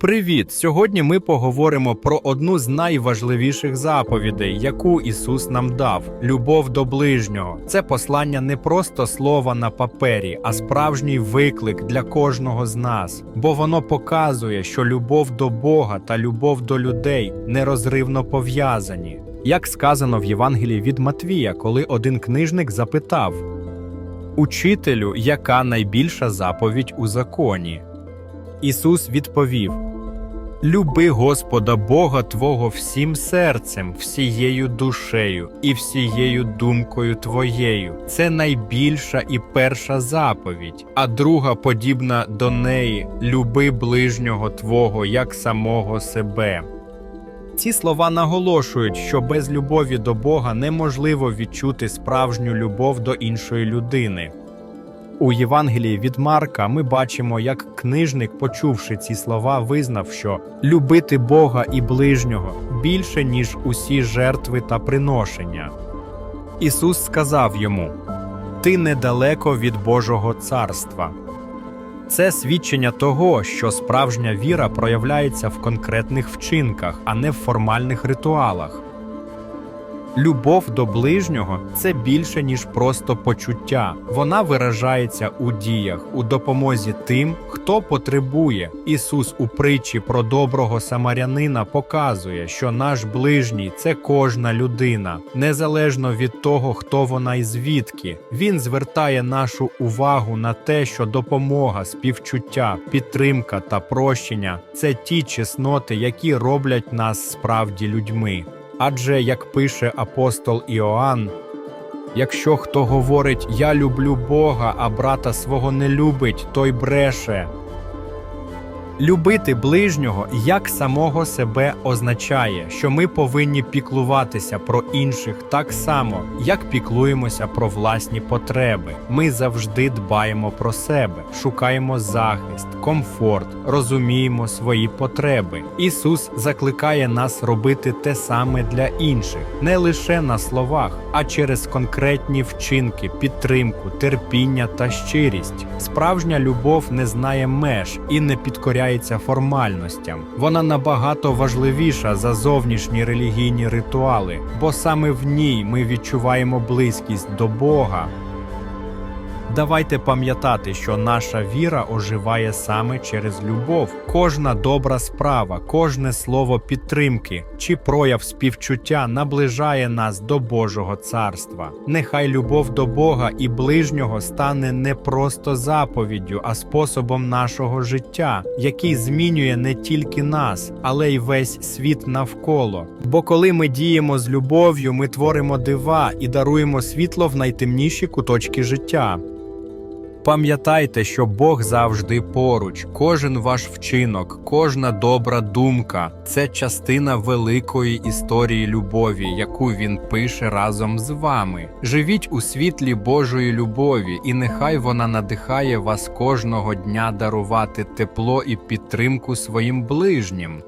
Привіт! Сьогодні ми поговоримо про одну з найважливіших заповідей, яку Ісус нам дав любов до ближнього. Це послання не просто слова на папері, а справжній виклик для кожного з нас, бо воно показує, що любов до Бога та любов до людей нерозривно пов'язані. Як сказано в Євангелії від Матвія, коли один книжник запитав: Учителю, яка найбільша заповідь у законі? Ісус відповів: Люби Господа Бога Твого всім серцем, всією душею і всією думкою Твоєю. Це найбільша і перша заповідь, а друга подібна до неї люби ближнього Твого як самого себе. Ці слова наголошують, що без любові до Бога неможливо відчути справжню любов до іншої людини. У Євангелії від Марка ми бачимо, як книжник, почувши ці слова, визнав, що любити Бога і ближнього більше, ніж усі жертви та приношення. Ісус сказав йому: Ти недалеко від Божого царства. Це свідчення того, що справжня віра проявляється в конкретних вчинках, а не в формальних ритуалах. Любов до ближнього це більше, ніж просто почуття. Вона виражається у діях, у допомозі тим, хто потребує. Ісус у притчі про доброго самарянина показує, що наш ближній це кожна людина, незалежно від того, хто вона і звідки. Він звертає нашу увагу на те, що допомога, співчуття, підтримка та прощення це ті чесноти, які роблять нас справді людьми. Адже, як пише апостол Іоанн, якщо хто говорить Я люблю Бога, а брата свого не любить, той бреше. Любити ближнього як самого себе означає, що ми повинні піклуватися про інших так само, як піклуємося про власні потреби. Ми завжди дбаємо про себе, шукаємо захист, комфорт, розуміємо свої потреби. Ісус закликає нас робити те саме для інших, не лише на словах, а через конкретні вчинки, підтримку, терпіння та щирість. Справжня любов не знає меж і не підкоряється формальностям. Вона набагато важливіша за зовнішні релігійні ритуали, бо саме в ній ми відчуваємо близькість до Бога. Давайте пам'ятати, що наша віра оживає саме через любов. Кожна добра справа, кожне слово підтримки чи прояв співчуття наближає нас до Божого царства. Нехай любов до Бога і ближнього стане не просто заповіддю, а способом нашого життя, який змінює не тільки нас, але й весь світ навколо. Бо коли ми діємо з любов'ю, ми творимо дива і даруємо світло в найтемніші куточки життя. Пам'ятайте, що Бог завжди поруч, кожен ваш вчинок, кожна добра думка це частина великої історії любові, яку він пише разом з вами. Живіть у світлі Божої любові, і нехай вона надихає вас кожного дня дарувати тепло і підтримку своїм ближнім.